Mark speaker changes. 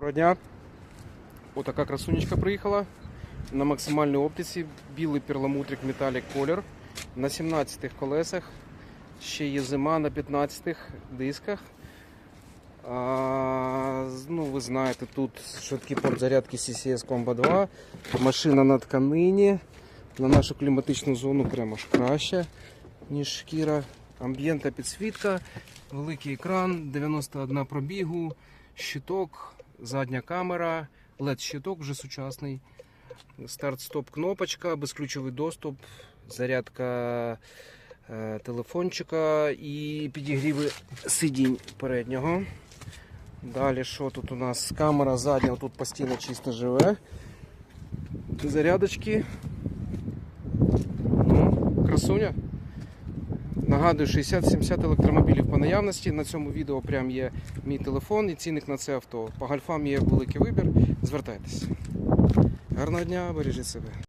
Speaker 1: Доброго дня. Отака красунечка приїхала на максимальній оптиці. Білий перламутрик металік колір на 17 колесах. Ще є зима на 15 дисках. А, ну, ви знаєте, тут швидкий порт зарядки CCS Combo 2. Машина на тканині. На нашу кліматичну зону прямо ж краще, ніж шкіра. Амбієнта підсвітка, великий екран, 91 пробігу, щиток, задня камера, LED-щиток вже сучасний. Старт-стоп кнопочка, безключовий доступ, зарядка е, телефончика і підігріви сидінь переднього. Далі що тут у нас? Камера задня, тут постійно чисто живе. Зарядочки. Ну, красуня. Нагадую, 60-70 електромобілів по наявності. На цьому відео прям є мій телефон і цінник на це авто. По гальфам є великий вибір. Звертайтеся. Гарного дня, бережіть себе.